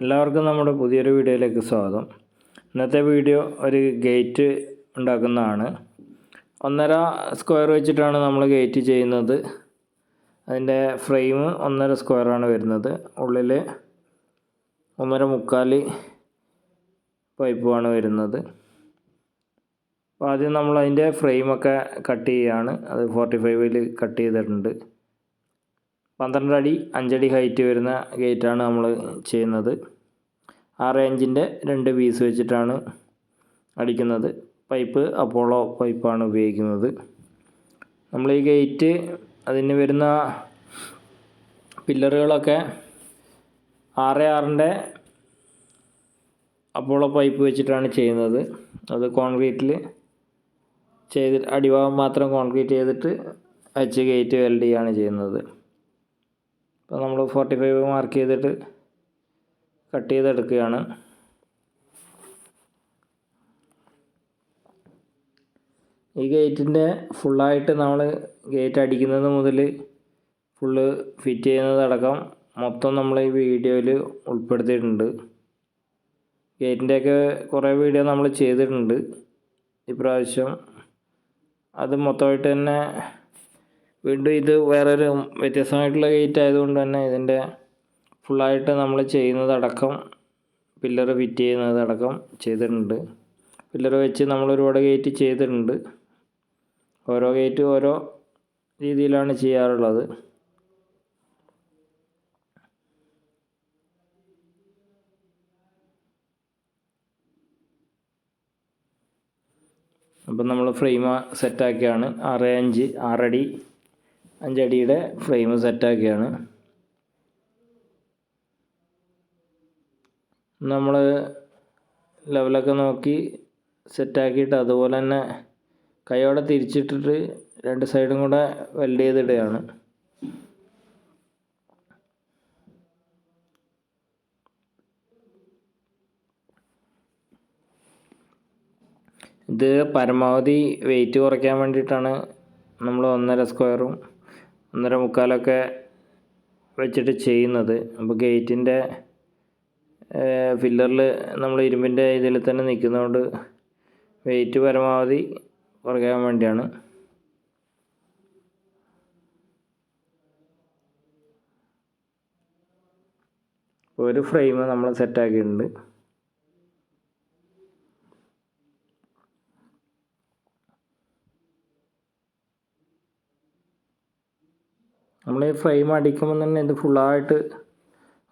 എല്ലാവർക്കും നമ്മുടെ പുതിയൊരു വീഡിയോയിലേക്ക് സ്വാഗതം. ഇന്നത്തെ വീഡിയോ ഒരു ഗേറ്റ് ഉണ്ടാക്കുന്നതാണ്. ഒന്നര സ്ക്വയർ വെച്ചിട്ടാണ് നമ്മൾ ഗേറ്റ് ചെയ്യുന്നത്. അതിന്റെ ഫ്രെയിം ഒന്നര സ്ക്വയറാണ് വരുന്നത്. ഉള്ളിൽ ഒന്നര മുക്കാൽ പൈപ്പുമാണ് വരുന്നത്. അപ്പോൾ ആദ്യം നമ്മൾ അതിന്റെ ഫ്രെയിമൊക്കെ കട്ട് ചെയ്യുകയാണ് അത് ഫോർട്ടി ഫൈവിൽ കട്ട് ചെയ്തിട്ടുണ്ട്. പന്ത്രണ്ട് അടി അഞ്ചടി ഹൈറ്റ് വരുന്ന ഗേറ്റാണ് നമ്മൾ ചെയ്യുന്നത്. ആറ് റേഞ്ചിന്റെ രണ്ട് പീസ് വെച്ചിട്ടാണ് അടിക്കുന്നത്. പൈപ്പ് അപ്പോളോ പൈപ്പാണ് ഉപയോഗിക്കുന്നത്. നമ്മൾ ഈ ഗേറ്റ് അതിന് വരുന്ന പില്ലറുകളൊക്കെ ആറ് ആറിന്റെ അപ്പോളോ പൈപ്പ് വെച്ചിട്ടാണ് ചെയ്യുന്നത്. അത് കോൺക്രീറ്റിൽ ചെയ്ത് അടിഭാഗം മാത്രം കോൺക്രീറ്റ് ചെയ്തിട്ട് വെച്ച് ഗേറ്റ് വെൽഡ് ചെയ്യുകയാണ് ചെയ്യുന്നത്. അപ്പോൾ നമ്മൾ ഫോർട്ടി ഫൈവ് മാർക്ക് ചെയ്തിട്ട് കട്ട് ചെയ്തെടുക്കുകയാണ്. ഈ ഗേറ്റിന്റെ ഫുള്ളായിട്ട് നമ്മൾ ഗേറ്റ് അടിക്കുന്നത് മുതൽ ഫുള്ള് ഫിറ്റ് ചെയ്യുന്നതടക്കം മൊത്തം നമ്മൾ ഈ വീഡിയോയിൽ ഉൾപ്പെടുത്തിയിട്ടുണ്ട്. ഗേറ്റിന്റെയൊക്കെ കുറേ വീഡിയോ നമ്മൾ ചെയ്തിട്ടുണ്ട് ഇപ്രാവശ്യം. അത് മൊത്തമായിട്ട് തന്നെ വീണ്ടും ഇത് വേറൊരു വ്യത്യസ്തമായിട്ടുള്ള ഗേറ്റ് ആയതുകൊണ്ട് തന്നെ ഇതിന്റെ ഫുള്ളായിട്ട് നമ്മൾ ചെയ്യുന്നതടക്കം പില്ലർ ഫിറ്റ് ചെയ്യുന്നതടക്കം ചെയ്തിട്ടുണ്ട്. പില്ലർ വെച്ച് നമ്മൾ ഒരുപാട് ഗേറ്റ് ചെയ്തിട്ടുണ്ട്. ഓരോ ഗേറ്റ് ഓരോ രീതിയിലാണ് ചെയ്യാറുള്ളത്. അപ്പം നമ്മൾ ഫ്രെയിം സെറ്റാക്കിയാണ്. ആറ് അഞ്ച് ആറടി അഞ്ചടിയുടെ ഫ്രെയിം സെറ്റാക്കിയാണ്. നമ്മൾ ലെവലൊക്കെ നോക്കി സെറ്റാക്കിയിട്ട് അതുപോലെ തന്നെ കൈയോടെ തിരിച്ചിട്ടിട്ട് രണ്ട് സൈഡും കൂടെ വെൽഡ് ചെയ്തിടുകയാണ്. ഇത് പരമാവധി വെയിറ്റ് കുറയ്ക്കാൻ വേണ്ടിയിട്ടാണ് നമ്മൾ ഒന്നര സ്ക്വയറും ഒന്നര മുക്കാലൊക്കെ വെച്ചിട്ട് ചെയ്യുന്നത്. അപ്പോൾ ഗേറ്റിന്റെ ഫില്ലറിൽ നമ്മൾ ഇരുമ്പിന്റെ ഇതിൽ തന്നെ നിൽക്കുന്നതുകൊണ്ട് വെയിറ്റ് പരമാവധി കുറയ്ക്കാൻ വേണ്ടിയാണ്. ഒരു ഫ്രെയിം നമ്മൾ സെറ്റാക്കിയിട്ടുണ്ട് നമ്മൾ ഈ ഫ്രെയിം അടിക്കുമ്പോൾ തന്നെ ഇത് ഫുള്ളായിട്ട്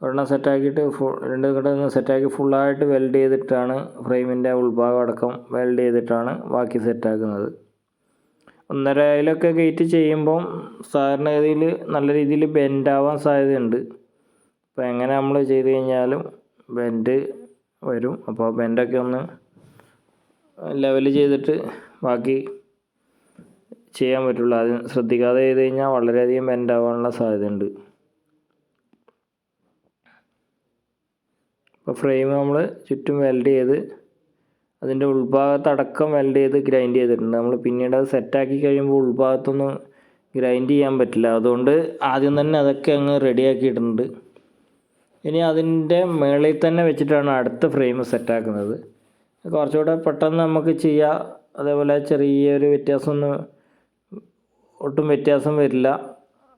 ഒരെണ്ണം സെറ്റാക്കിയിട്ട് ഫു രണ്ട് കൂടെ സെറ്റാക്കി ഫുള്ളായിട്ട് വെൽഡ് ചെയ്തിട്ടാണ് ഫ്രെയിമിന്റെ ഉൾഭാഗം അടക്കം വെൽഡ് ചെയ്തിട്ടാണ് ബാക്കി സെറ്റാക്കുന്നത്. ഒന്നരയിലൊക്കെ ഗേറ്റ് ചെയ്യുമ്പം സാധാരണഗതിയിൽ നല്ല രീതിയിൽ ബെൻഡാവാൻ സാധ്യതയുണ്ട്. അപ്പോൾ എങ്ങനെ നമ്മൾ ചെയ്ത് കഴിഞ്ഞാലും ബെൻഡ് വരും. അപ്പോൾ ബെൻഡൊക്കെ ഒന്ന് ലെവൽ ചെയ്തിട്ട് ബാക്കി ചെയ്യാൻ പറ്റുള്ളൂ. അത് ശ്രദ്ധിക്കാതെ ചെയ്ത് കഴിഞ്ഞാൽ വളരെയധികം ബെൻഡാവാനുള്ള സാധ്യതയുണ്ട്. അപ്പോൾ ഫ്രെയിം നമ്മൾ ചുറ്റും വെൽഡ് ചെയ്ത് അതിന്റെ ഉൾഭാഗത്തടക്കം വെൽഡ് ചെയ്ത് ഗ്രൈൻഡ് ചെയ്തിട്ടുണ്ട്. നമ്മൾ പിന്നീട് അത് സെറ്റാക്കി കഴിയുമ്പോൾ ഉൾഭാഗത്തൊന്നും ഗ്രൈൻഡ് ചെയ്യാൻ പറ്റില്ല. അതുകൊണ്ട് ആദ്യം തന്നെ അതൊക്കെ അങ്ങ് റെഡിയാക്കിയിട്ടുണ്ട് ഇനി അതിന്റെ മേളിൽ തന്നെ വെച്ചിട്ടാണ് അടുത്ത ഫ്രെയിം സെറ്റാക്കുന്നത് കുറച്ചുകൂടെ പെട്ടെന്ന് നമുക്ക് ചെയ്യാം. അതേപോലെ ചെറിയൊരു വ്യത്യാസമൊന്നും ഒട്ടും വ്യത്യാസം വരില്ല.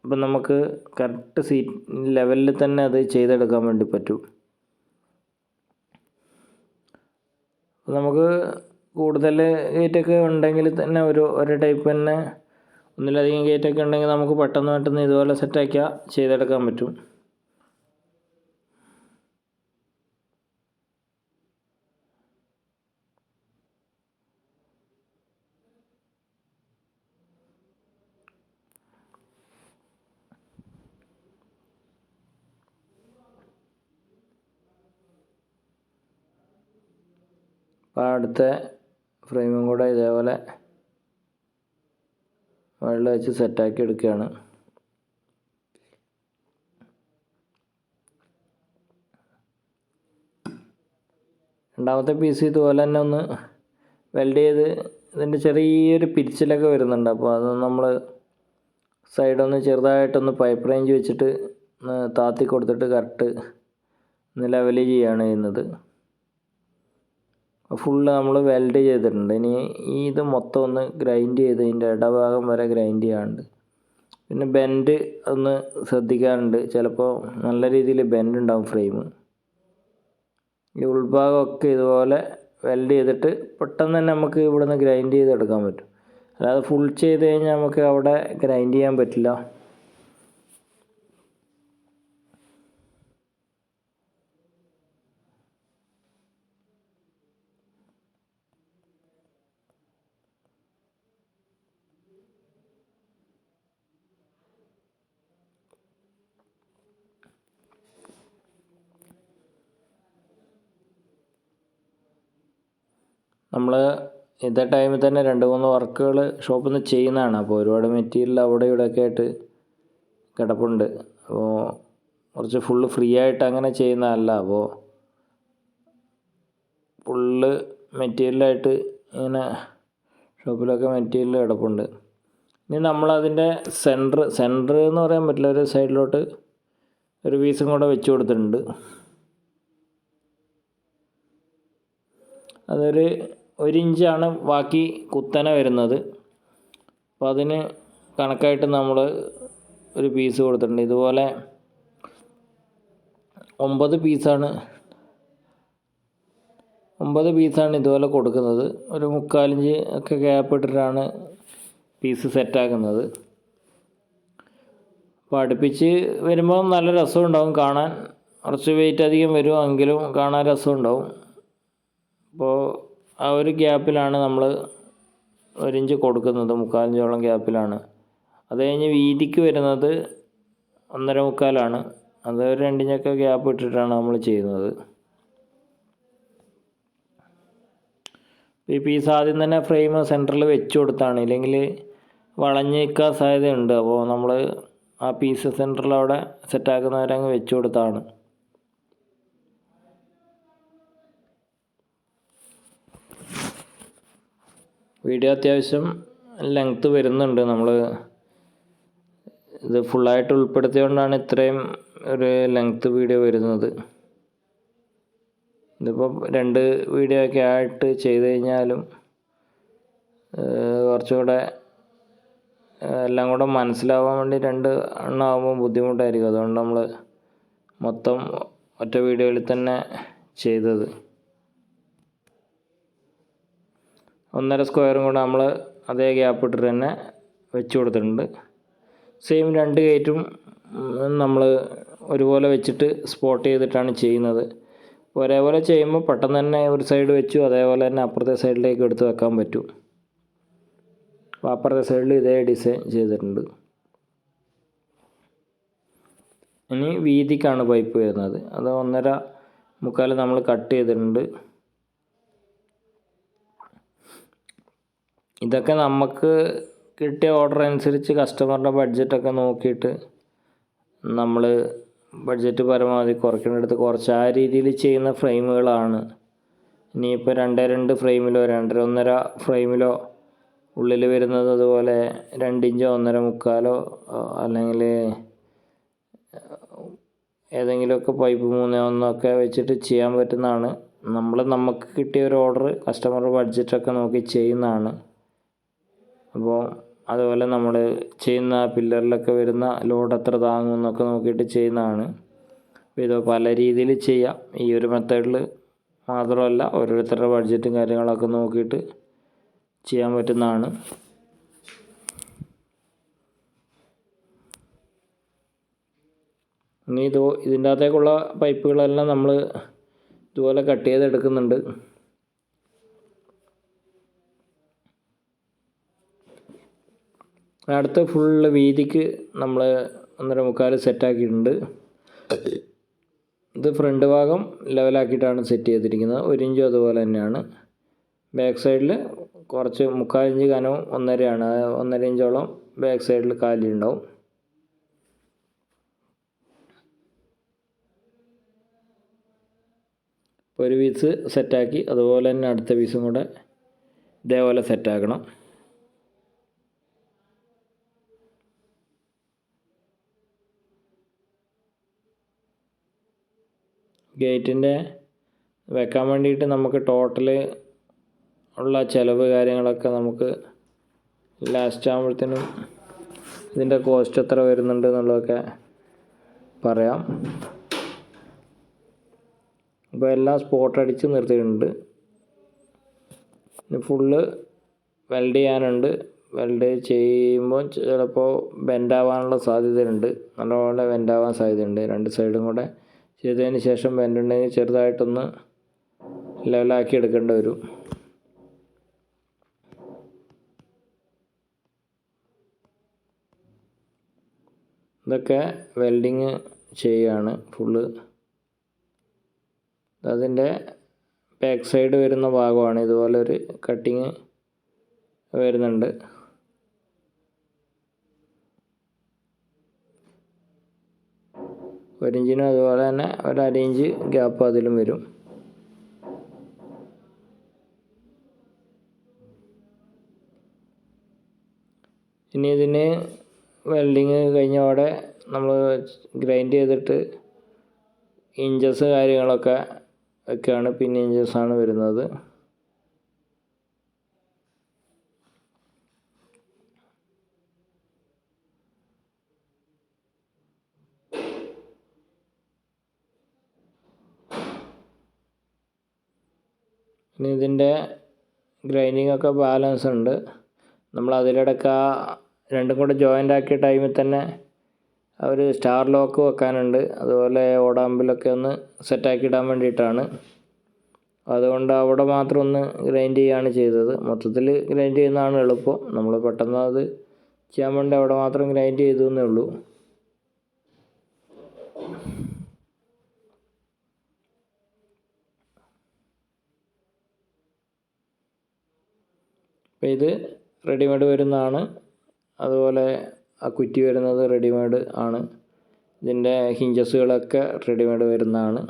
അപ്പം നമുക്ക് കറക്റ്റ് സീറ്റ് ലെവലിൽ തന്നെ അത് ചെയ്തെടുക്കാൻ വേണ്ടി പറ്റും. നമുക്ക് കൂടുതൽ ഗേറ്റൊക്കെ ഉണ്ടെങ്കിൽ തന്നെ ഒരു ഒരു ടൈപ്പ് തന്നെ ഒന്നിലധികം ഗേറ്റൊക്കെ ഉണ്ടെങ്കിൽ നമുക്ക് പെട്ടെന്ന് പെട്ടെന്ന് ഇതുപോലെ സെറ്റാക്കിയാൽ ചെയ്തെടുക്കാൻ പറ്റും. അപ്പോൾ അടുത്ത ഫ്രെയിമും കൂടെ ഇതേപോലെ മുകളിൽ വെച്ച് സെറ്റാക്കി എടുക്കുകയാണ്. രണ്ടാമത്തെ പീസ് ഇതുപോലെ തന്നെ ഒന്ന് വെൽഡ് ചെയ്ത് ഇതിന്റെ ചെറിയൊരു പിരിച്ചിലൊക്കെ വരുന്നുണ്ട്. അപ്പോൾ അത് നമ്മൾ സൈഡൊന്ന് ചെറുതായിട്ടൊന്ന് പൈപ്പ് റേഞ്ച് വെച്ചിട്ട് താത്തി കൊടുത്തിട്ട് കറക്റ്റ് ഒന്ന് ലെവൽ ചെയ്യുകയാണ് ചെയ്യുന്നത്. ഫുള്ള് നമ്മൾ വെൽഡ് ചെയ്തിട്ടുണ്ട്. ഇനി ഈ ഇത് മൊത്തം ഒന്ന് ഗ്രൈൻഡ് ചെയ്ത് ഇതിന്റെ ഇടഭാഗം വരെ ഗ്രൈൻഡ് ചെയ്യാനുണ്ട് പിന്നെ ബെൻഡ് ഒന്ന് ശ്രദ്ധിക്കാറുണ്ട്. ചിലപ്പോൾ നല്ല രീതിയിൽ ബെൻഡ് ഉണ്ടാവും ഫ്രെയിം ഈ ഉൾഭാഗമൊക്കെ ഇതുപോലെ വെൽഡ് ചെയ്തിട്ട് പെട്ടെന്ന് തന്നെ നമുക്ക് ഇവിടുന്ന് ഗ്രൈൻഡ് ചെയ്തെടുക്കാൻ പറ്റും. അല്ലാതെ ഫുൾ ചെയ്ത് കഴിഞ്ഞാൽ നമുക്ക് അവിടെ ഗ്രൈൻഡ് ചെയ്യാൻ പറ്റില്ല. നമ്മൾ ഇതേ ടൈമിൽ തന്നെ രണ്ട് മൂന്ന് വർക്കുകൾ ഷോപ്പിൽ നിന്ന് ചെയ്യുന്നതാണ്. അപ്പോൾ ഒരുപാട് മെറ്റീരിയൽ അവിടെ ഇവിടെയൊക്കെ ആയിട്ട് കിടപ്പുണ്ട്. അപ്പോൾ കുറച്ച് ഫുള്ള് ഫ്രീ ആയിട്ട് അങ്ങനെ ചെയ്യുന്നതല്ല. അപ്പോൾ ഫുള്ള് മെറ്റീരിയലായിട്ട് ഇങ്ങനെ ഷോപ്പിലൊക്കെ മെറ്റീരിയൽ കിടപ്പുണ്ട്. ഇനി നമ്മളതിന്റെ സെന്റർ സെന്റർ എന്ന് പറയാൻ പറ്റില്ല. ഒരു സൈഡിലോട്ട് ഒരു പീസും കൂടെ വെച്ച് കൊടുത്തിട്ടുണ്ട്. അതൊരു ഒരു ഇഞ്ചാണ് ബാക്കി കുത്തനെ വരുന്നത്. അപ്പോൾ അതിന് കണക്കായിട്ട് നമ്മൾ ഒരു പീസ് കൊടുത്തിട്ടുണ്ട്. ഇതുപോലെ ഒമ്പത് പീസാണ് ഒമ്പത് പീസാണ് ഇതുപോലെ കൊടുക്കുന്നത്. ഒരു മുക്കാലിഞ്ച് ഒക്കെ ഗ്യാപ്പ് ഇട്ടിട്ടാണ് പീസ് സെറ്റാക്കുന്നത് അപ്പോൾ അടുപ്പിച്ച് വരുമ്പോൾ നല്ല രസം ഉണ്ടാവും കാണാൻ. കുറച്ച് വെയിറ്റ് അധികം വരുമെങ്കിലും കാണാൻ രസമുണ്ടാവും അപ്പോൾ ആ ഒരു ഗ്യാപ്പിലാണ് നമ്മൾ ഒരിഞ്ച് കൊടുക്കുന്നത് മുക്കാലിഞ്ചോളം ഗ്യാപ്പിലാണ്. അത് കഴിഞ്ഞ് വീതിക്ക് വരുന്നത് ഒന്നര മുക്കാലാണ്. അത് ഒരു രണ്ടിഞ്ചൊക്കെ ഗ്യാപ്പ് ഇട്ടിട്ടാണ് നമ്മൾ ചെയ്യുന്നത്. ഈ പീസ് ആദ്യം തന്നെ ഫ്രെയിം സെന്ററിൽ വെച്ച് കൊടുത്താണ്. ഇല്ലെങ്കിൽ വളഞ്ഞ് നിൽക്കാൻ സാധ്യതയുണ്ട്. അപ്പോൾ നമ്മൾ ആ പീസ് സെന്ററിൽ അവിടെ സെറ്റാക്കുന്നവരങ്ങ് വെച്ച് കൊടുത്താണ്. വീഡിയോ അത്യാവശ്യം ലെങ്ത്ത് വരുന്നുണ്ട്. നമ്മൾ ഇത് ഫുള്ളായിട്ട് ഉൾപ്പെടുത്തിയതുകൊണ്ടാണ് ഇത്രയും ഒരു ലെങ്ത്ത് വീഡിയോ വരുന്നത്. ഇതിപ്പോൾ രണ്ട് വീഡിയോ ഒക്കെ ആയിട്ട് ചെയ്ത് കഴിഞ്ഞാലും കുറച്ചുകൂടെ എല്ലാം കൂടെ മനസ്സിലാവാൻ വേണ്ടി രണ്ട് എണ്ണമാകുമ്പോൾ ബുദ്ധിമുട്ടായിരിക്കും. അതുകൊണ്ട് നമ്മൾ മൊത്തം ഒറ്റ വീഡിയോയിൽ തന്നെ ചെയ്തത്. ഒന്നര സ്ക്വയറും കൂടെ നമ്മൾ അതേ ഗ്യാപ്പ് ഇട്ടിട്ട് തന്നെ വെച്ച് കൊടുത്തിട്ടുണ്ട്. സെയിം രണ്ട് ഗേറ്റും നമ്മൾ ഒരുപോലെ വെച്ചിട്ട് സ്പോട്ട് ചെയ്തിട്ടാണ് ചെയ്യുന്നത്. ഒരേപോലെ ചെയ്യുമ്പോൾ പെട്ടെന്ന് തന്നെ ഒരു സൈഡ് വെച്ചു അതേപോലെ തന്നെ അപ്പുറത്തെ സൈഡിലേക്ക് എടുത്ത് വെക്കാൻ പറ്റും. അപ്പോൾ അപ്പുറത്തെ സൈഡിൽ ഇതേ ഡിസൈൻ ചെയ്തിട്ടുണ്ട്. ഇനി വീതിക്കാണ് പൈപ്പ് വരുന്നത്. അത് ഒന്നര മുക്കാൽ നമ്മൾ കട്ട് ചെയ്തിട്ടുണ്ട്. ഇതൊക്കെ നമുക്ക് കിട്ടിയ ഓർഡർ അനുസരിച്ച് കസ്റ്റമറിന്റെ ബഡ്ജറ്റൊക്കെ നോക്കിയിട്ട് നമ്മൾ ബഡ്ജറ്റ് പരമാവധി കുറയ്ക്കുന്നിടത്ത് കുറച്ച് ആ രീതിയിൽ ചെയ്യുന്ന ഫ്രെയിമുകളാണ് ഇനിയിപ്പോൾ രണ്ട് രണ്ട് ഫ്രെയിമിലോ രണ്ടര ഒന്നര ഫ്രെയിമിലോ ഉള്ളിൽ വരുന്നത് അതുപോലെ രണ്ടിഞ്ചോ ഒന്നര മുക്കാലോ അല്ലെങ്കിൽ ഏതെങ്കിലുമൊക്കെ പൈപ്പ് മൂന്ന് ഒന്നൊക്കെ വെച്ചിട്ട് ചെയ്യാൻ പറ്റുന്നതാണ്. നമ്മൾ നമുക്ക് കിട്ടിയ ഒരു ഓർഡർ കസ്റ്റമർ ബഡ്ജറ്റൊക്കെ നോക്കി ചെയ്യുന്നതാണ്. അപ്പോൾ അതുപോലെ നമ്മൾ ചെയ്യുന്ന പില്ലറിലൊക്കെ വരുന്ന ലോഡ് എത്ര താങ്ങും എന്നൊക്കെ നോക്കിയിട്ട് ചെയ്യുന്നതാണ്. ഇത് പല രീതിയിൽ ചെയ്യാം. ഈ ഒരു മെത്തേഡിൽ മാത്രമല്ല ഓരോരുത്തരുടെ ബഡ്ജറ്റും കാര്യങ്ങളൊക്കെ നോക്കിയിട്ട് ചെയ്യാൻ പറ്റുന്നതാണ്. ഇനി ഇത് ഇതിന്റെ അകത്തേക്കുള്ള പൈപ്പുകളെല്ലാം നമ്മൾ ഇതുപോലെ കട്ട് ചെയ്തെടുക്കുന്നുണ്ട്. അടുത്ത ഫുള്ള് വീതിക്ക് നമ്മൾ ഒന്നര മുക്കാൽ സെറ്റാക്കിയിട്ടുണ്ട് ഇത് ഫ്രണ്ട് ഭാഗം ലെവലാക്കിയിട്ടാണ് സെറ്റ് ചെയ്തിരിക്കുന്നത്. ഒരു ഇഞ്ചും അതുപോലെ തന്നെയാണ്. ബാക്ക് സൈഡിൽ കുറച്ച് മുക്കാൽ ഇഞ്ച് കനവും ഒന്നരയാണ്. ഒന്നര ഇഞ്ചോളം ബാക്ക് സൈഡിൽ കാലി ഉണ്ടാവും. ഒരു പീസ് സെറ്റാക്കി അതുപോലെ തന്നെ അടുത്ത പീസും കൂടെ ഇതേപോലെ സെറ്റാക്കണം ഗേറ്റിന്റെ വെക്കാൻ വേണ്ടിയിട്ട് നമുക്ക് ടോട്ടൽ ഉള്ള ചിലവ് കാര്യങ്ങളൊക്കെ നമുക്ക് ലാസ്റ്റ് ആകുമ്പോഴത്തേനും ഇതിന്റെ കോസ്റ്റ് എത്ര വരുന്നുണ്ട് എന്നുള്ളതൊക്കെ പറയാം. അപ്പോൾ എല്ലാം സ്പോട്ട് അടിച്ച് നിർത്തിയിട്ടുണ്ട്. ഇനി ഫുള്ള് വെൽഡ് ചെയ്യാനുണ്ട്. വെൽഡ് ചെയ്യുമ്പോൾ ചിലപ്പോൾ ബെൻഡാവാനുള്ള സാധ്യതയുണ്ട്. നല്ലപോലെ ബെൻഡാവാൻ സാധ്യതയുണ്ട്. രണ്ട് സൈഡും കൂടെ ചെയ്തതിന് ശേഷം വെന്റുണ്ടെങ്കിൽ ചെറുതായിട്ടൊന്ന് ലെവലാക്കി എടുക്കേണ്ടി വരും. ഇതൊക്കെ വെൽഡിങ് ചെയ്യുകയാണ്. ഫുള്ള് അതിന്റെ ബാക്ക് സൈഡ് വരുന്ന ഭാഗമാണ്. ഇതുപോലെ ഒരു കട്ടിങ് വരുന്നുണ്ട്. ഒരു ഇഞ്ചിനും അതുപോലെ തന്നെ ഒരു അര ഇഞ്ച് ഗ്യാപ്പ് അതിലും വരും. ഇനി ഇതിന് വെൽഡിങ് കഴിഞ്ഞപാടെ നമ്മൾ ഗ്രൈൻഡ് ചെയ്തിട്ട് ഇഞ്ചസ് കാര്യങ്ങളൊക്കെ ഒക്കെയാണ് പിന്നെ ഇഞ്ചസാണ് വരുന്നത്. ഇനി ഇതിന്റെ ഗ്രൈൻഡിങ് ഒക്കെ ബാലൻസ് ഉണ്ട്. നമ്മൾ അതിലിടയ്ക്ക് ആ രണ്ടും കൂടെ ജോയിന്റ് ആക്കിയ ടൈമിൽ തന്നെ ഒരു സ്റ്റാർ ലോക്ക് വെക്കാനുണ്ട്. അതുപോലെ ഓടാമ്പിലൊക്കെ ഒന്ന് സെറ്റാക്കി ഇടാൻ വേണ്ടിയിട്ടാണ്. അതുകൊണ്ട് അവിടെ മാത്രം ഒന്ന് ഗ്രൈൻഡ് ചെയ്യുകയാണ് ചെയ്തത്. മൊത്തത്തിൽ ഗ്രൈൻഡ് ചെയ്യുന്നതാണ് എളുപ്പം. നമ്മൾ പെട്ടെന്ന് അത് ചെയ്യാൻ വേണ്ടി അവിടെ മാത്രം ഗ്രൈൻഡ് ചെയ്തു എന്നേ ഉള്ളൂ. അപ്പോൾ ഇത് റെഡിമെയ്ഡ് വരുന്നതാണ്. അതുപോലെ ആ കുറ്റി വരുന്നത് റെഡിമെയ്ഡ് ആണ്. ഇതിന്റെ ഹിഞ്ചസുകളൊക്കെ റെഡിമെയ്ഡ് വരുന്നതാണ്.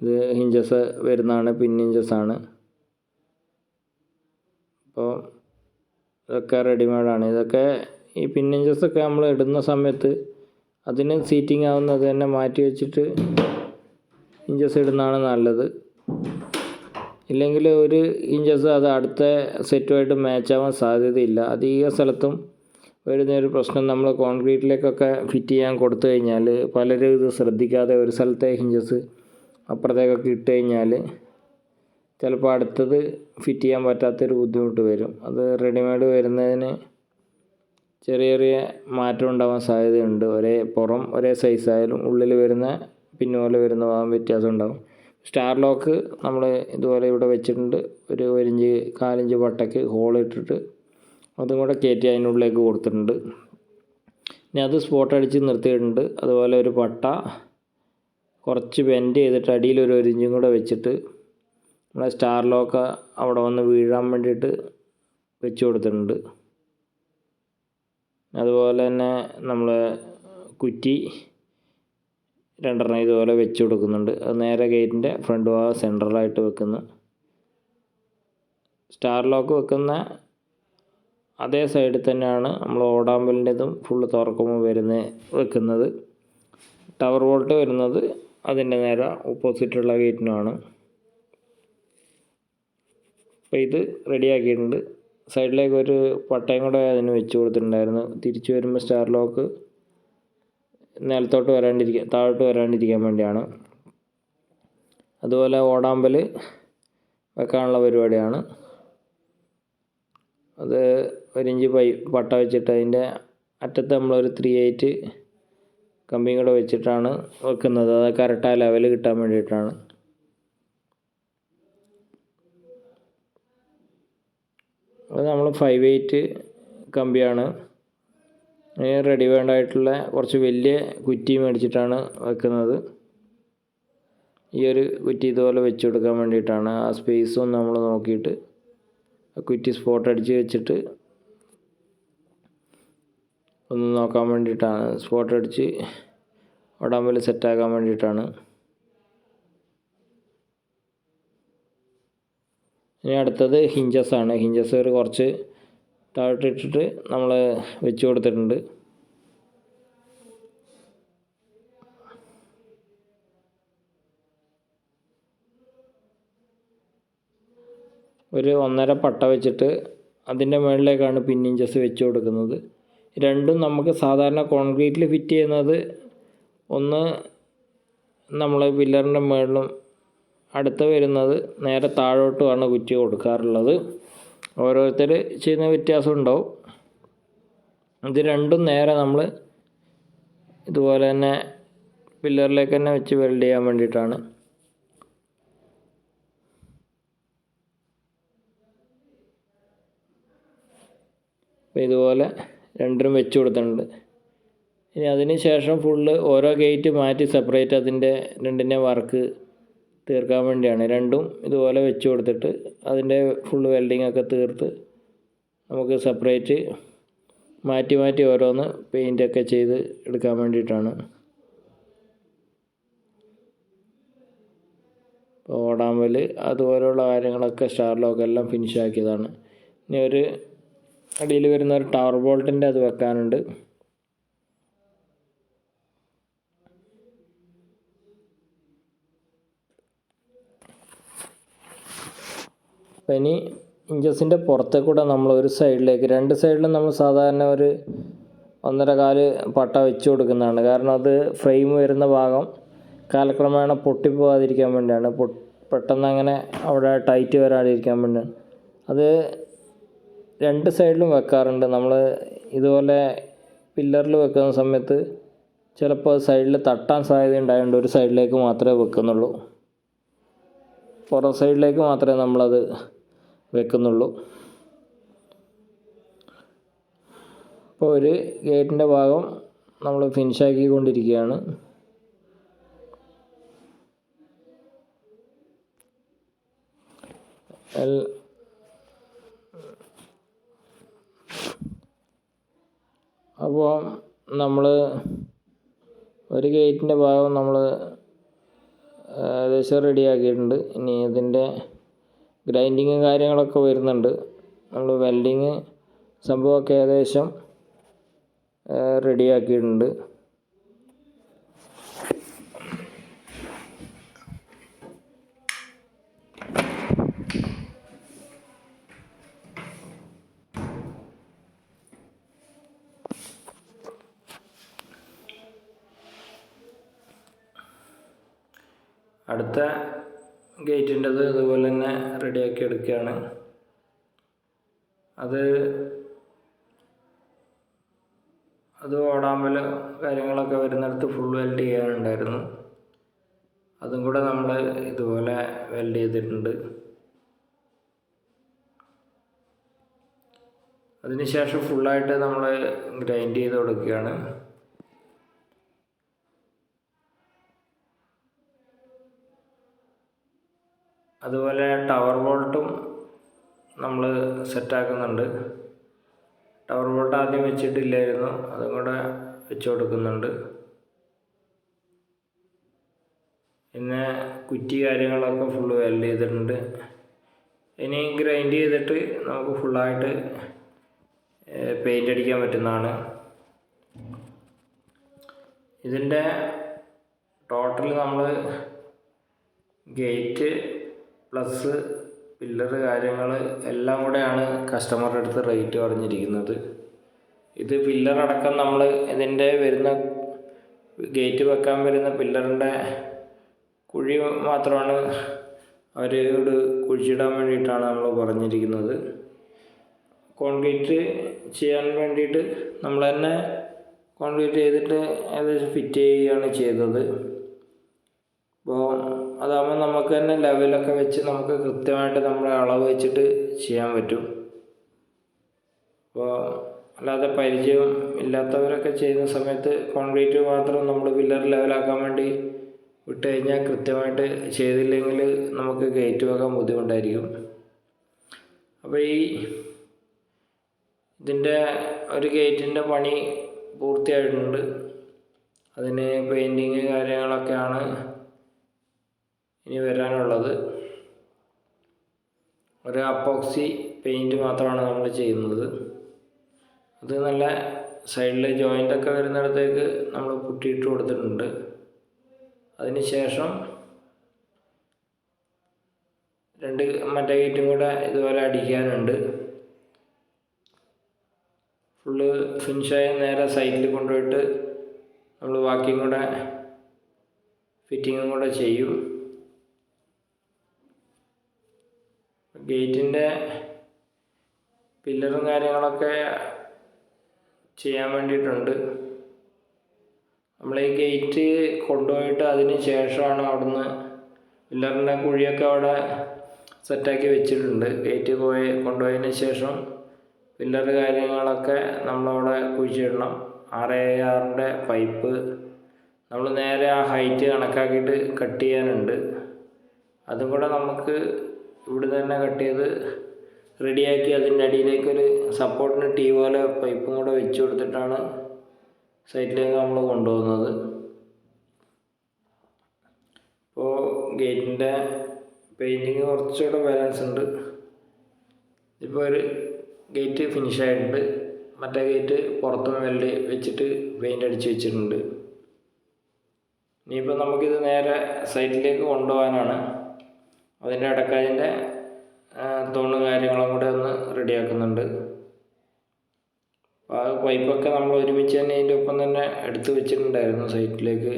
ഇത് ഹിഞ്ചസ് വരുന്നതാണ് പിൻ ആണ് അപ്പോൾ ഇതൊക്കെ റെഡിമെയ്ഡാണ് ഇതൊക്കെ ഈ പിൻ ഹിഞ്ചസൊക്കെ നമ്മൾ ഇടുന്ന സമയത്ത് അതിന് സീറ്റിംഗ് ആവുന്നത് തന്നെ മാറ്റി വെച്ചിട്ട് ഹിഞ്ചസ് ഇടുന്നതാണ് നല്ലത്. ഇല്ലെങ്കിൽ ഒരു ഇഞ്ചസ് അത് അടുത്ത സെറ്റുമായിട്ട് മാച്ച് ആവാൻ സാധ്യതയില്ല. അധിക സ്ഥലത്തും വരുന്നൊരു പ്രശ്നം നമ്മൾ കോൺക്രീറ്റിലേക്കൊക്കെ ഫിറ്റ് ചെയ്യാൻ കൊടുത്തു കഴിഞ്ഞാൽ പലരും ഇത് ശ്രദ്ധിക്കാതെ ഒരു സ്ഥലത്തെ ഹിഞ്ചസ് അപ്പുറത്തേക്കൊക്കെ ഇട്ട് കഴിഞ്ഞാൽ ചിലപ്പോൾ അടുത്തത് ഫിറ്റ് ചെയ്യാൻ പറ്റാത്തൊരു ബുദ്ധിമുട്ട് വരും. അത് റെഡിമെയ്ഡ് വരുന്നതിന് ചെറിയ ചെറിയ മാറ്റം ഉണ്ടാവാൻ സാധ്യതയുണ്ട്. ഒരേ പുറം ഒരേ സൈസായാലും ഉള്ളിൽ വരുന്ന പിന്നുപോലെ വരുന്ന ഭാഗം വ്യത്യാസം ഉണ്ടാവും. സ്റ്റാർ ലോക്ക് നമ്മൾ ഇതുപോലെ ഇവിടെ വെച്ചിട്ടുണ്ട്. ഒരു ഒരിഞ്ച് കാലിഞ്ച് വട്ടയ്ക്ക് ഹോൾ ഇട്ടിട്ട് അതും കൂടെ കയറ്റി അതിനുള്ളിലേക്ക് കൊടുത്തിട്ടുണ്ട്. ഇനി അത് സ്പോട്ട് അടിച്ച് നിർത്തിയിട്ടുണ്ട്. അതുപോലെ ഒരു പട്ട കുറച്ച് ബെൻഡ് ചെയ്തിട്ട് അടിയിൽ ഒരു ഒരിഞ്ചും കൂടെ വെച്ചിട്ട് നമ്മളെ സ്റ്റാർ ലോക്ക് അവിടെ വന്ന് വീഴാൻ വേണ്ടിയിട്ട് വെച്ച് കൊടുത്തിട്ടുണ്ട്. അതുപോലെ തന്നെ നമ്മൾ കുറ്റി രണ്ടെണ്ണം ഇതുപോലെ വെച്ച് കൊടുക്കുന്നുണ്ട്. അത് നേരെ ഗേറ്റിന്റെ ഫ്രണ്ട് ഭാഗം സെൻട്രലായിട്ട് വെക്കുന്നു. സ്റ്റാർ ലോക്ക് വെക്കുന്ന അതേ സൈഡിൽ തന്നെയാണ് നമ്മൾ ഓടാമ്പലിന്റെതും ഫുള്ള് തുറക്കുമ്പോൾ വരുന്ന വെക്കുന്നത്. ടവർ വോൾട്ട് വരുന്നത് അതിന്റെ നേരെ ഓപ്പോസിറ്റുള്ള ഗേറ്റിനുമാണ്. അപ്പോൾ ഇത് റെഡിയാക്കിയിട്ടുണ്ട് സൈഡിലേക്ക് ഒരു പട്ടയം കൂടെ അതിന് വെച്ച് കൊടുത്തിട്ടുണ്ടായിരുന്നു. തിരിച്ചു വരുമ്പോൾ സ്റ്റാർ ലോക്ക് നിലത്തോട്ട് വരാണ്ടിരിക്കാൻ താഴോട്ട് വരാണ്ടിരിക്കാൻ വേണ്ടിയാണ്. അതുപോലെ ഓടാമ്പൽ വെക്കാനുള്ള പരിപാടിയാണ്. അത് ഒരിഞ്ച് പൈ പട്ട വെച്ചിട്ട് അതിന്റെ അറ്റത്ത് നമ്മളൊരു ത്രീ എയ്റ്റ് കമ്പിയും കൂടെ വെച്ചിട്ടാണ് വെക്കുന്നത്. അത് കറക്റ്റ് ആ ലെവൽ കിട്ടാൻ വേണ്ടിയിട്ടാണ്. അത് നമ്മൾ ഫൈവ് എയ്റ്റ് കമ്പിയാണ് റെഡി വേണ്ടായിട്ടുള്ള കുറച്ച് വലിയ കുറ്റി മേടിച്ചിട്ടാണ് വെക്കുന്നത്. ഈ ഒരു കുറ്റി ഇതുപോലെ വെച്ച് കൊടുക്കാൻ വേണ്ടിയിട്ടാണ്. ആ സ്പേസും നമ്മൾ നോക്കിയിട്ട് കുറ്റി സ്പോട്ട് അടിച്ച് വെച്ചിട്ട് ഒന്ന് നോക്കാൻ വേണ്ടിയിട്ടാണ്. സ്പോട്ട് അടിച്ച് ഉടമ്പിൽ സെറ്റാക്കാൻ വേണ്ടിയിട്ടാണ്. ഇനി അടുത്തത് ഹിഞ്ചസ് ആണ്. ഹിഞ്ചസ് ഒരു കുറച്ച് താഴ്ത്തിട്ടിട്ട് നമ്മൾ വെച്ച് കൊടുത്തിട്ടുണ്ട്. ഒരു ഒന്നര പട്ട വെച്ചിട്ട് അതിന്റെ മുകളിലേക്കാണ് പിന്നിഞ്ചസ് വെച്ച് കൊടുക്കുന്നത്. രണ്ടും നമുക്ക് സാധാരണ കോൺക്രീറ്റിൽ ഫിറ്റ് ചെയ്യുന്നത് ഒന്ന് നമ്മൾ പില്ലറിന്റെ മുകളിലും അടുത്ത് വരുന്നത് നേരെ താഴോട്ടുമാണ് കുറ്റി കൊടുക്കാറുള്ളത്. ഓരോരുത്തർ ചെയ്യുന്ന വ്യത്യാസം ഉണ്ടാവും. ഇത് രണ്ടും നേരെ നമ്മൾ ഇതുപോലെ തന്നെ പില്ലറിലേക്ക് തന്നെ വെച്ച് വെൽഡ് ചെയ്യാൻ വേണ്ടിയിട്ടാണ്. അപ്പോൾ ഇതുപോലെ രണ്ടിനും വെച്ച് കൊടുത്തിട്ടുണ്ട്. ഇനി അതിന് ശേഷം ഫുള്ള് ഓരോ ഗേറ്റ് മാറ്റി സെപ്പറേറ്റ് അതിന്റെ രണ്ടിന്റെ വർക്ക് തീർക്കാൻ വേണ്ടിയാണ്. രണ്ടും ഇതുപോലെ വെച്ച് കൊടുത്തിട്ട് അതിന്റെ ഫുള്ള് വെൽഡിംഗ് ഒക്കെ തീർത്ത് നമുക്ക് സെപ്പറേറ്റ് മാറ്റി മാറ്റി ഓരോന്ന് പെയിന്റൊക്കെ ചെയ്ത് എടുക്കാൻ വേണ്ടിയിട്ടാണ്. ഇപ്പോൾ ഓടാമ്പൽ അതുപോലെയുള്ള കാര്യങ്ങളൊക്കെ സ്റ്റാർലോക്ക് എല്ലാം ഫിനിഷ് ആക്കിയതാണ്. ഇനി ഒരു അടിയിൽ വരുന്ന ഒരു ടവർ ബോൾട്ടിന്റെ അത് വെക്കാനുണ്ട്. ഇനി ഇഞ്ചസിന്റെ പുറത്തെ കൂടെ നമ്മൾ ഒരു സൈഡിലേക്ക് രണ്ട് സൈഡിലും നമ്മൾ സാധാരണ ഒരു ഒന്നര കാൽ പട്ട വെച്ച് കൊടുക്കുന്നതാണ്. കാരണം അത് ഫ്രെയിം വരുന്ന ഭാഗം കാലക്രമേണ പൊട്ടിപ്പോകാതിരിക്കാൻ വേണ്ടിയാണ്. പെട്ടെന്ന് അങ്ങനെ അവിടെ ടൈറ്റ് വരാതിരിക്കാൻ വേണ്ടിയാണ്. അത് രണ്ട് സൈഡിലും വെക്കാറുണ്ട്. നമ്മൾ ഇതുപോലെ പില്ലറിൽ വെക്കുന്ന സമയത്ത് ചിലപ്പോൾ സൈഡിൽ തട്ടാൻ സാധ്യത ഉണ്ടായതുകൊണ്ട് ഒരു സൈഡിലേക്ക് മാത്രമേ വെക്കുന്നുള്ളൂ. പുറം സൈഡിലേക്ക് മാത്രമേ നമ്മളത് വെക്കുന്നുള്ളൂ. അപ്പോൾ ഒരു ഗേറ്റിന്റെ ഭാഗം നമ്മൾ ഫിനിഷാക്കിക്കൊണ്ടിരിക്കുകയാണ് അപ്പോൾ നമ്മൾ ഒരു ഗേറ്റിന്റെ ഭാഗം നമ്മൾ ഏകദേശം റെഡിയാക്കിയിട്ടുണ്ട് ഇനി ഇതിന്റെ ഗ്രൈൻഡിങ്ങും കാര്യങ്ങളൊക്കെ വരുന്നുണ്ട്. നമ്മൾ വെൽഡിങ് സംഭവമൊക്കെ ഏകദേശം റെഡിയാക്കിയിട്ടുണ്ട്. അടുത്ത ഗേറ്റിന്റെത് ഇതുപോലെ തന്നെ റെഡിയാക്കി എടുക്കുകയാണ്. അത് അത് ഓടാമ്പൽ കാര്യങ്ങളൊക്കെ വരുന്നിടത്ത് ഫുൾ വെൽഡ് ചെയ്യാനുണ്ടായിരുന്നു. അതും കൂടെ നമ്മൾ ഇതുപോലെ വെൽഡ് ചെയ്തിട്ടുണ്ട്. അതിനുശേഷം ഫുള്ളായിട്ട് നമ്മൾ ഗ്രൈൻഡ് ചെയ്ത് കൊടുക്കുകയാണ്. അതുപോലെ ടവർ ബോൾട്ടും നമ്മൾ സെറ്റാക്കുന്നുണ്ട്. ടവർ ബോൾട്ട് ആദ്യം വെച്ചിട്ടില്ലായിരുന്നു. അതും കൂടെ വെച്ച് കൊടുക്കുന്നുണ്ട്. പിന്നെ കുറ്റി കാര്യങ്ങളൊക്കെ ഫുള്ള് വെൽഡ് ചെയ്തിട്ടുണ്ട്. ഇനി ഗ്രൈൻഡ് ചെയ്തിട്ട് നമുക്ക് ഫുള്ളായിട്ട് പെയിന്റ് അടിക്കാൻ പറ്റുന്നതാണ്. ഇതിന്റെ ടോട്ടൽ നമ്മൾ ഗേറ്റ് പ്ലസ് പില്ലറ് കാര്യങ്ങൾ എല്ലാം കൂടെയാണ് കസ്റ്റമറുടെ അടുത്ത് റേറ്റ് പറഞ്ഞിരിക്കുന്നത്. ഇത് പില്ലർ അടക്കം നമ്മൾ ഇതിന്റെ വരുന്ന ഗേറ്റ് വെക്കാൻ വരുന്ന പില്ലറിന്റെ കുഴി മാത്രമാണ് അവരോട് കുഴിച്ചിടാൻ വേണ്ടിയിട്ടാണ് നമ്മൾ പറഞ്ഞിരിക്കുന്നത്. കോൺക്രീറ്റ് ചെയ്യാൻ വേണ്ടിയിട്ട് നമ്മൾ തന്നെ കോൺക്രീറ്റ് ചെയ്തിട്ട് ഏകദേശം ഫിറ്റ് ചെയ്യുകയാണ് ചെയ്തത്. അപ്പോൾ അതാകുമ്പോൾ നമുക്ക് തന്നെ ലെവലൊക്കെ വെച്ച് നമുക്ക് കൃത്യമായിട്ട് നമ്മുടെ അളവ് വെച്ചിട്ട് ചെയ്യാൻ പറ്റും. അപ്പോൾ അല്ലാതെ പരിചയം ഇല്ലാത്തവരൊക്കെ ചെയ്യുന്ന സമയത്ത് കോൺക്രീറ്റ് മാത്രം നമ്മൾ പില്ലർ ലെവലാക്കാൻ വേണ്ടി വിട്ട് കഴിഞ്ഞാൽ കൃത്യമായിട്ട് ചെയ്തില്ലെങ്കിൽ നമുക്ക് ഗേറ്റ് വെക്കാൻ ബുദ്ധിമുട്ടായിരിക്കും. അപ്പോൾ ഈ ഇതിന്റെ ഒരു ഗേറ്റിന്റെ പണി പൂർത്തിയായിട്ടുണ്ട്. അതിന് പെയിന്റിങ് കാര്യങ്ങളൊക്കെയാണ് ഇനി വരാനുള്ളത് ഒരു അപ്പോക്സി പെയിന്റ് മാത്രമാണ് നമ്മൾ ചെയ്യുന്നത്. അത് നല്ല സൈഡിൽ ജോയിന്റൊക്കെ വരുന്നിടത്തേക്ക് നമ്മൾ പുട്ടിയിട്ട് കൊടുത്തിട്ടുണ്ട്. അതിന് ശേഷം രണ്ട് മറ്റേ ഗേറ്റും കൂടെ ഇതുപോലെ അടിക്കാനുണ്ട്. ഫുള്ള് ഫിനിഷായി നേരെ സൈഡിൽ കൊണ്ടുപോയിട്ട് നമ്മൾ ബാക്കിയും കൂടെ ഫിറ്റിങ്ങും കൂടെ ചെയ്യും. ഗേറ്റിന്റെ പില്ലറും കാര്യങ്ങളൊക്കെ ചെയ്യാൻ വേണ്ടിയിട്ടുണ്ട്. നമ്മൾ ഈ ഗേറ്റ് കൊണ്ടുപോയിട്ട് അതിന് ശേഷമാണ് അവിടുന്ന് പില്ലറിന്റെ കുഴിയൊക്കെ അവിടെ സെറ്റാക്കി വെച്ചിട്ടുണ്ട്. ഗേറ്റ് പോയി കൊണ്ടുപോയതിന് ശേഷം പില്ലർ കാര്യങ്ങളൊക്കെ നമ്മളവിടെ കുഴിച്ചിടണം. ആറ് ആറിന്റെ പൈപ്പ് നമ്മൾ നേരെ ആ ഹൈറ്റ് കണക്കാക്കിയിട്ട് കട്ട് ചെയ്യാനുണ്ട്. അതും കൂടെ നമുക്ക് ഇവിടെ തന്നെ കട്ട് ചെയ്ത് റെഡിയാക്കി അതിന്റെ അടിയിലേക്കൊരു സപ്പോർട്ടിന് ടീ പോലെ പൈപ്പും കൂടെ വെച്ച് കൊടുത്തിട്ടാണ് സൈറ്റിലേക്ക് നമ്മൾ കൊണ്ടുപോകുന്നത്. ഇപ്പോൾ ഗേറ്റിന്റെ പെയിന്റിങ് കുറച്ചുകൂടെ ബാലൻസ് ഉണ്ട്. ഇപ്പോൾ ഒരു ഗേറ്റ് ഫിനിഷ് ആയിട്ടുണ്ട്. മറ്റേ ഗേറ്റ് പുറത്തും വെള്ളി വെച്ചിട്ട് പെയിന്റ് അടിച്ച് വെച്ചിട്ടുണ്ട്. ഇനിയിപ്പോൾ നമുക്കിത് നേരെ സൈറ്റിലേക്ക് കൊണ്ടുപോകാനാണ്. അതിന്റെ ഇടക്കതിന്റെ തൂണ് കാര്യങ്ങളും കൂടെ ഒന്ന് റെഡിയാക്കുന്നുണ്ട്. ആ പൈപ്പൊക്കെ നമ്മൾ ഒരുമിച്ച് തന്നെ അതിന്റെ ഒപ്പം തന്നെ എടുത്തു വെച്ചിട്ടുണ്ടായിരുന്നു സൈറ്റിലേക്ക്.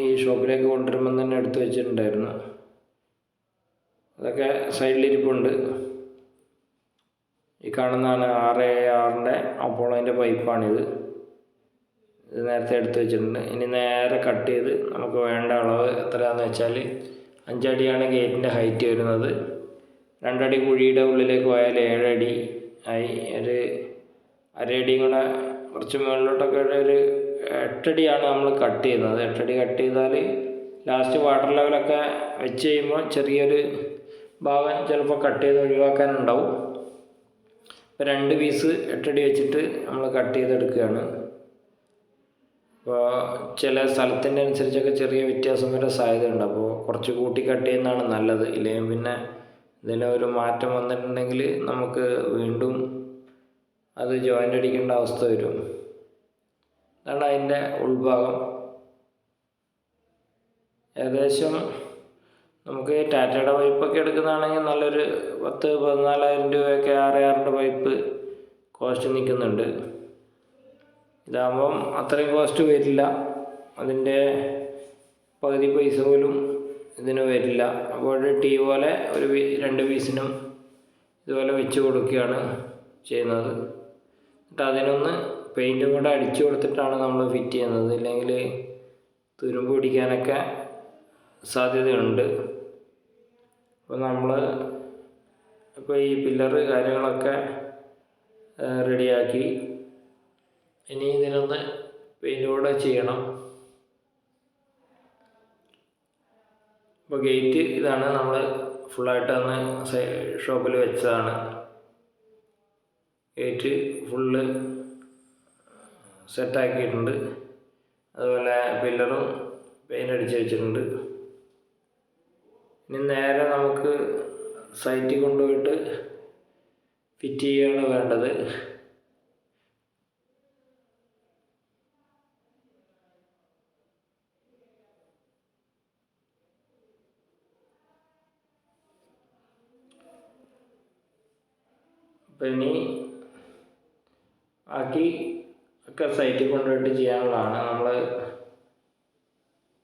ഈ ഷോപ്പിലേക്ക് കൊണ്ടുവരുമ്പം തന്നെ എടുത്ത് വെച്ചിട്ടുണ്ടായിരുന്നു. അതൊക്കെ സൈഡിലിരിപ്പുണ്ട്. ഈ കാണുന്നതാണ് ആറ് ആറിന്റെ അപ്പോളോന്റെ പൈപ്പാണിത്. ഇത് നേരത്തെ എടുത്തു വെച്ചിട്ടുണ്ട്. ഇനി നേരെ കട്ട് ചെയ്ത് നമുക്ക് വേണ്ട അളവ് എത്രയാണെന്ന് വെച്ചാൽ അഞ്ചടിയാണ് ഗേറ്റിന്റെ ഹൈറ്റ് വരുന്നത്. രണ്ടടി കുഴിയുടെ ഉള്ളിലേക്ക് പോയാൽ ഏഴടി. ആയി ഒരു അരയടിയും കൂടെ കുറച്ച് മുകളിലോട്ടൊക്കെ ഒരു എട്ടടിയാണ് നമ്മൾ കട്ട് ചെയ്യുന്നത് എട്ടടി കട്ട് ചെയ്താൽ ലാസ്റ്റ് വാട്ടർ ലെവലൊക്കെ വെച്ച് കഴിയുമ്പോൾ ചെറിയൊരു ഭാഗം ചിലപ്പോൾ കട്ട് ചെയ്ത് ഒഴിവാക്കാനുണ്ടാവും. ഇപ്പോൾ രണ്ട് പീസ് എട്ടടി വെച്ചിട്ട് നമ്മൾ കട്ട് ചെയ്തെടുക്കുകയാണ്. അപ്പോൾ ചില സ്ഥലത്തിന്റെ അനുസരിച്ചൊക്കെ ചെറിയ വ്യത്യാസം വരെ സാധ്യതയുണ്ട്. അപ്പോൾ കുറച്ച് കൂട്ടി കട്ട് ചെയ്യുന്നതാണ് നല്ലത്. ഇല്ലെങ്കിൽ പിന്നെ ഇതിന് ഒരു മാറ്റം വന്നിട്ടുണ്ടെങ്കിൽ നമുക്ക് വീണ്ടും അത് ജോയിന്റ് അടിക്കേണ്ട അവസ്ഥ വരും. അതാണ് അതിന്റെ ഉൾഭാഗം. ഏകദേശം നമുക്ക് ടാറ്റയുടെ പൈപ്പൊക്കെ എടുക്കുന്നതാണെങ്കിൽ നല്ലൊരു പത്ത് പതിനാലായിരം രൂപയൊക്കെ ആറ് ആറിന്റെ പൈപ്പ് കോസ്റ്റ് നിൽക്കുന്നുണ്ട്. ഇതാകുമ്പം അത്രയും കോസ്റ്റ് വരില്ല. അതിന്റെ പകുതി പൈസ പോലും ഇതിന് വരില്ല. അപ്പോൾ ടീ പോലെ ഒരു രണ്ട് പീസിനും ഇതുപോലെ വെച്ച് കൊടുക്കുകയാണ് ചെയ്യുന്നത്. എന്നിട്ട് അതിനൊന്ന് പെയിന്റും കൂടെ അടിച്ചു കൊടുത്തിട്ടാണ് നമ്മൾ ഫിറ്റ് ചെയ്യുന്നത്. ഇല്ലെങ്കിൽ തുരുമ്പ് പിടിക്കാനൊക്കെ സാധ്യതയുണ്ട്. അപ്പോൾ നമ്മൾ ഇപ്പോൾ ഈ പില്ലറ് കാര്യങ്ങളൊക്കെ റെഡിയാക്കി ഇനി ഇതിനൊന്ന് പെയിന്റ് ചെയ്യണം. ഇപ്പോൾ ഗേറ്റ് ഇതാണ് നമ്മൾ ഫുള്ളായിട്ട് അന്ന് ഷോപ്പിൽ വെച്ചതാണ്. ഗേറ്റ് ഫുള്ള് സെറ്റാക്കിയിട്ടുണ്ട് അതുപോലെ പില്ലറും പെയിന്റ് അടിച്ച് വെച്ചിട്ടുണ്ട്. ഇനി നേരെ നമുക്ക് സൈറ്റിൽ കൊണ്ടുപോയിട്ട് ഫിറ്റ് ചെയ്യുകയാണ് വേണ്ടത്. അപ്പം ഇനി ബാക്കി ഒക്കെ സൈറ്റിൽ കൊണ്ടുപോയിട്ട് ചെയ്യാനുള്ളതാണ്. നമ്മൾ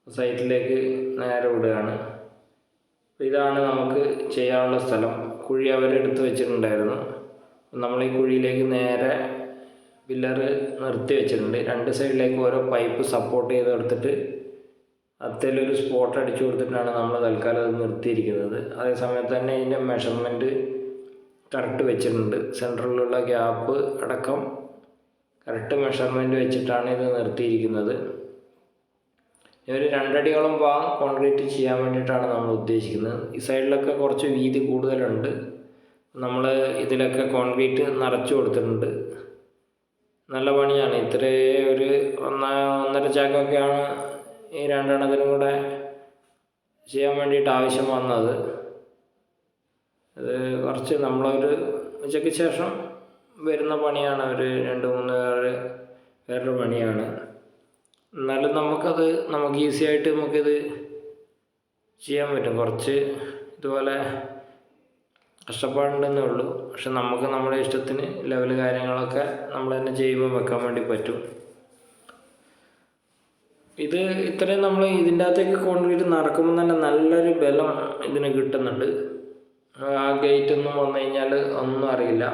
സൈറ്റിലേക്ക് നേരെ വിടുകയാണ്. അപ്പോൾ ഇതാണ് നമുക്ക് ചെയ്യാനുള്ള സ്ഥലം. കുഴി അവരെടുത്ത് വെച്ചിട്ടുണ്ടായിരുന്നു. നമ്മൾ ഈ കുഴിയിലേക്ക് നേരെ പില്ലറ് നിർത്തി വെച്ചിട്ടുണ്ട്. രണ്ട് സൈഡിലേക്ക് ഓരോ പൈപ്പ് സപ്പോർട്ട് ചെയ്ത് എടുത്തിട്ട് അത്തേലൊരു സ്പോട്ട് അടിച്ചു കൊടുത്തിട്ടാണ് നമ്മൾ തൽക്കാലം അത് നിർത്തിയിരിക്കുന്നത്. അതേസമയത്ത് തന്നെ ഇതിന്റെ മെഷർമെന്റ് കറക്റ്റ് വെച്ചിട്ടുണ്ട്. സെന്ററിലുള്ള ഗ്യാപ്പ് അടക്കം കറക്റ്റ് മെഷർമെന്റ് വെച്ചിട്ടാണ് ഇത് നിർത്തിയിരിക്കുന്നത്. ഒരു രണ്ടടിയോളം ഭാഗം കോൺക്രീറ്റ് ചെയ്യാൻ വേണ്ടിയിട്ടാണ് നമ്മൾ ഉദ്ദേശിക്കുന്നത്. ഈ സൈഡിലൊക്കെ കുറച്ച് വീതി കൂടുതലുണ്ട്. നമ്മൾ ഇതിലൊക്കെ കോൺക്രീറ്റ് നിറച്ചു കൊടുത്തിട്ടുണ്ട്. നല്ല പണിയാണ്. ഇത്രേ ഒരു ഒന്ന ഒന്നര ചാക്കൊക്കെയാണ് ഈ രണ്ടെണ്ണത്തിനും കൂടെ ചെയ്യാൻ വേണ്ടിയിട്ട് ആവശ്യം വന്നത്. അത് കുറച്ച് നമ്മളൊരു ഉച്ചയ്ക്ക് ശേഷം വരുന്ന പണിയാണ് ഒരു രണ്ട് മൂന്ന് പേര് പേരുടെ പണിയാണ്. എന്നാലും നമുക്കത് നമുക്ക് ഈസി ആയിട്ട് നമുക്കിത് ചെയ്യാൻ പറ്റും. കുറച്ച് ഇതുപോലെ കഷ്ടപ്പാടുണ്ടെന്നേ ഉള്ളൂ. പക്ഷെ നമുക്ക് നമ്മുടെ ഇഷ്ടത്തിന് ലെവൽ കാര്യങ്ങളൊക്കെ നമ്മൾ തന്നെ ചെയ്യുമ്പോൾ വെക്കാൻ വേണ്ടി പറ്റും. ഇത് ഇത്രയും നമ്മൾ ഇതിന്റെ അകത്തേക്ക് കോൺക്രീറ്റ് നടക്കുമ്പോൾ തന്നെ നല്ലൊരു ബലം ഇതിന് കിട്ടുന്നുണ്ട്. ആ ഗേറ്റ് ഒന്നും വന്നു കഴിഞ്ഞാൽ ഒന്നും അറിയില്ല.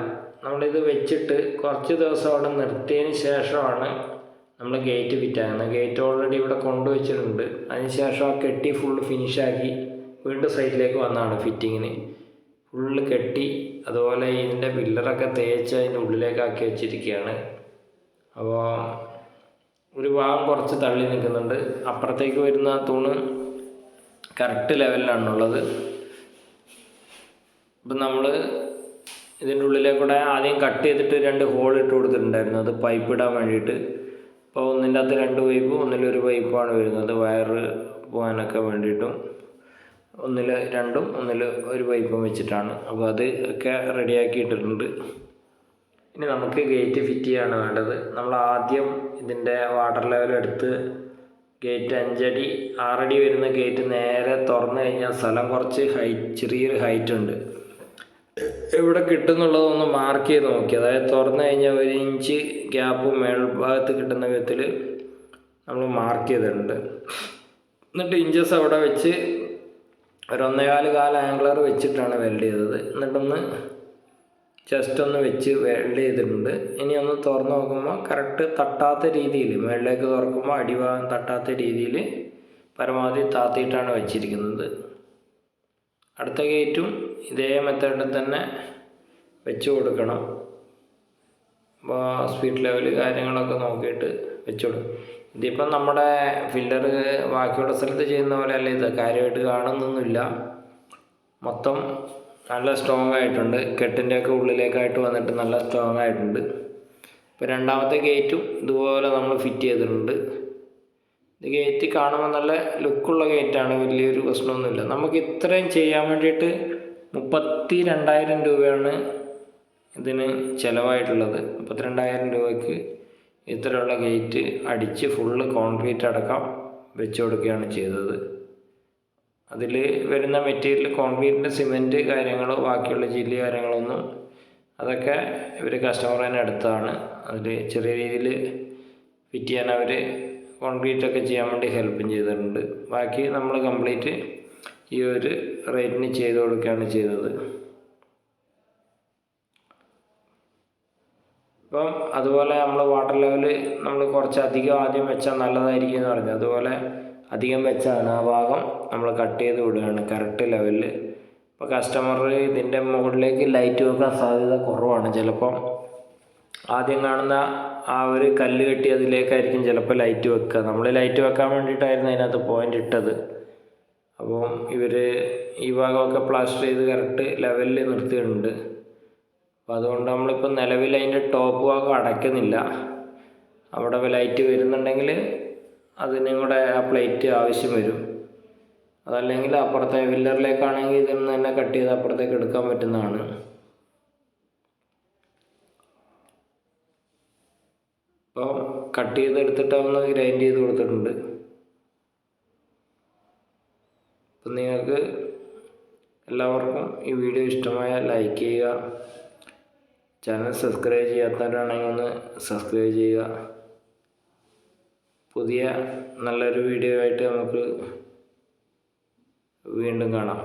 നമ്മളിത് വെച്ചിട്ട് കുറച്ച് ദിവസം അവിടെ നിർത്തിയതിന് ശേഷമാണ് നമ്മൾ ഗേറ്റ് ഫിറ്റ് ആകുന്നത് ഗേറ്റ് ഓൾറെഡി ഇവിടെ കൊണ്ടുവച്ചിട്ടുണ്ട് അതിന് ശേഷം ആ കെട്ടി ഫുള്ള് ഫിനിഷാക്കി വീണ്ടും സൈറ്റിലേക്ക് വന്നതാണ് ഫിറ്റിങ്ങിന് ഫുള്ള് കെട്ടി അതുപോലെ ഇതിന്റെ പില്ലറൊക്കെ തേച്ച് അതിന്റെ ഉള്ളിലേക്കാക്കി വെച്ചിരിക്കുകയാണ് അപ്പോൾ ഒരു ഭാഗം കുറച്ച് തള്ളി നിൽക്കുന്നുണ്ട്. അപ്പുറത്തേക്ക് വരുന്ന തൂണ് കറക്റ്റ് ലെവലിലാണുള്ളത് ഇപ്പം നമ്മൾ ഇതിന്റെ ഉള്ളിലേക്കൂടെ ആദ്യം കട്ട് ചെയ്തിട്ട് രണ്ട് ഹോൾ ഇട്ട് കൊടുത്തിട്ടുണ്ടായിരുന്നു. അത് പൈപ്പ് ഇടാൻ വേണ്ടിയിട്ട്. അപ്പോൾ ഒന്നിന്റെ അകത്ത് രണ്ട് പൈപ്പ് ഒന്നിലൊരു പൈപ്പാണ് വരുന്നത്. വയറ് പോകാനൊക്കെ വേണ്ടിയിട്ടും. ഒന്നിൽ രണ്ടും ഒന്നിൽ ഒരു പൈപ്പും വെച്ചിട്ടാണ്. അപ്പോൾ അത് ഒക്കെ റെഡിയാക്കിയിട്ടിട്ടുണ്ട് ഇനി നമുക്ക് ഗേറ്റ് ഫിറ്റ് ചെയ്യാണ് വേണ്ടത്. നമ്മൾ ആദ്യം ഇതിന്റെ വാട്ടർ ലെവൽ എടുത്ത് ഗേറ്റ് അഞ്ചടി ആറടി വരുന്ന ഗേറ്റ് നേരെ തുറന്നു കഴിഞ്ഞാൽ സ്ഥലം കുറച്ച് ഹൈറ്റ് ചെറിയൊരു ഹൈറ്റ് ഉണ്ട്. എവിടെ കിട്ടുന്നുള്ളതൊന്ന് മാർക്ക് ചെയ്ത് നോക്കി. അതായത് തുറന്നു കഴിഞ്ഞാൽ ഒരു ഇഞ്ച് ഗ്യാപ്പ് മേൽഭാഗത്ത് കിട്ടുന്ന വിധത്തിൽ നമ്മൾ മാർക്ക് ചെയ്തിട്ടുണ്ട്. എന്നിട്ട് ഇഞ്ചസ് അവിടെ വെച്ച് ഒരു ഒന്നേകാൽ കാല ആംഗ്ലർ വെച്ചിട്ടാണ് വെൽഡ് ചെയ്തത്. എന്നിട്ടൊന്ന് ജസ്റ്റ് ഒന്ന് വെച്ച് വെൽഡ് ചെയ്തിട്ടുണ്ട്. ഇനി ഒന്ന് തുറന്ന് നോക്കുമ്പോൾ കറക്റ്റ് തട്ടാത്ത രീതിയിൽ മുകളിലേക്ക് തുറക്കുമ്പോൾ അടിഭാഗം തട്ടാത്ത രീതിയിൽ പരമാവധി താത്തിയിട്ടാണ് വെച്ചിരിക്കുന്നത്. അടുത്ത ഗേറ്റും ഇതേ മെത്തേഡിൽ തന്നെ വെച്ച് കൊടുക്കണം. അപ്പോൾ സ്പീഡ് ലെവൽ കാര്യങ്ങളൊക്കെ നോക്കിയിട്ട് വെച്ച് കൊടുക്കും ഇതിപ്പം നമ്മുടെ ഫില്ലർ ബാക്കിയുള്ള സ്ഥലത്ത് ചെയ്യുന്ന പോലെ അല്ല ഇത്. കാര്യമായിട്ട് കാണുന്നൊന്നുമില്ല. മൊത്തം നല്ല സ്ട്രോങ് ആയിട്ടുണ്ട്. കെട്ടിന്റെയൊക്കെ ഉള്ളിലേക്കായിട്ട് വന്നിട്ട് നല്ല സ്ട്രോങ് ആയിട്ടുണ്ട്. ഇപ്പോൾ രണ്ടാമത്തെ ഗേറ്റും ഇതുപോലെ നമ്മൾ ഫിറ്റ് ചെയ്തിട്ടുണ്ട്. ഇത് ഗേറ്റ് കാണുമ്പോൾ നല്ല ലുക്കുള്ള ഗേറ്റാണ് വലിയൊരു പ്രശ്നമൊന്നുമില്ല. നമുക്ക് ഇത്രയും ചെയ്യാൻ വേണ്ടിയിട്ട് മുപ്പത്തി രണ്ടായിരം രൂപയാണ് ഇതിന് ചിലവായിട്ടുള്ളത്. മുപ്പത്തിരണ്ടായിരം രൂപയ്ക്ക് ഇത്തരമുള്ള ഗേറ്റ് അടിച്ച് ഫുള്ള് കോൺക്രീറ്റ് അടക്കം വെച്ച് കൊടുക്കുകയാണ് ചെയ്തത്. അതിൽ വരുന്ന മെറ്റീരിയൽ കോൺക്രീറ്റിന്റെ സിമെന്റ് കാര്യങ്ങളോ ബാക്കിയുള്ള ചില്ലി കാര്യങ്ങളൊന്നും അതൊക്കെ ഇവർ കസ്റ്റമർ തന്നെ അടുത്താണ് അതിൽ ചെറിയ രീതിയിൽ ഫിറ്റ് ചെയ്യാൻ അവർ കോൺക്രീറ്റ് ഒക്കെ ചെയ്യാൻ വേണ്ടി ഹെൽപ്പും ചെയ്തിട്ടുണ്ട്. ബാക്കി നമ്മൾ കംപ്ലീറ്റ് ഈ ഒരു റേറ്റിന് ചെയ്ത് കൊടുക്കുകയാണ് ചെയ്തത്. ഇപ്പം അതുപോലെ നമ്മൾ വാട്ടർ ലെവൽ നമ്മൾ കുറച്ച് അധികം ആദ്യം വെച്ചാൽ നല്ലതായിരിക്കും എന്ന് പറഞ്ഞു. അതുപോലെ അധികം വെച്ചാണ് ആ ഭാഗം നമ്മൾ കട്ട് ചെയ്ത് വിടുകയാണ് കറക്റ്റ് ലെവലിൽ ഇപ്പോൾ കസ്റ്റമർ ഇതിന്റെ മുകളിലേക്ക് ലൈറ്റ് വെക്കാൻ സാധ്യത കുറവാണ്. ചിലപ്പം ആദ്യം കാണുന്ന ആ ഒരു കല്ല് കെട്ടി അതിലേക്കായിരിക്കും ചിലപ്പോൾ ലൈറ്റ് വെക്കുക. നമ്മൾ ലൈറ്റ് വെക്കാൻ വേണ്ടിയിട്ടായിരുന്നു അതിനകത്ത് പോയിന്റ് ഇട്ടത്. അപ്പം ഇവർ ഈ ഭാഗമൊക്കെ പ്ലാസ്റ്റർ ചെയ്ത് കറക്റ്റ് ലെവലിൽ നിർത്തിയിട്ടുണ്ട്. അപ്പോൾ അതുകൊണ്ട് നമ്മളിപ്പോൾ നിലവിൽ അതിന്റെ ടോപ്പ് ഭാഗം അടയ്ക്കുന്നില്ല. അവിടെ ലൈറ്റ് വരുന്നുണ്ടെങ്കിൽ അതിനും കൂടെ ആ പ്ലേറ്റ് ആവശ്യം വരും. അതല്ലെങ്കിൽ അപ്പുറത്തെ വില്ലറിലേക്കാണെങ്കിൽ ഇതിൽ നിന്ന് തന്നെ കട്ട് ചെയ്ത് അപ്പുറത്തേക്ക് എടുക്കാൻ പറ്റുന്നതാണ്. അപ്പോൾ കട്ട് ചെയ്തെടുത്തിട്ട് ഒന്ന് ഗ്രൈൻഡ് ചെയ്ത് കൊടുത്തിട്ടുണ്ട്. അപ്പം നിങ്ങൾക്ക് എല്ലാവർക്കും ഈ വീഡിയോ ഇഷ്ടമായ ലൈക്ക് ചെയ്യുക. ചാനൽ സബ്സ്ക്രൈബ് ചെയ്യാത്തവരാണെങ്കിൽ ഒന്ന് സബ്സ്ക്രൈബ് ചെയ്യുക. പുതിയ നല്ലൊരു വീഡിയോ ആയിട്ട് നമുക്ക് വീണ്ടും കാണാം.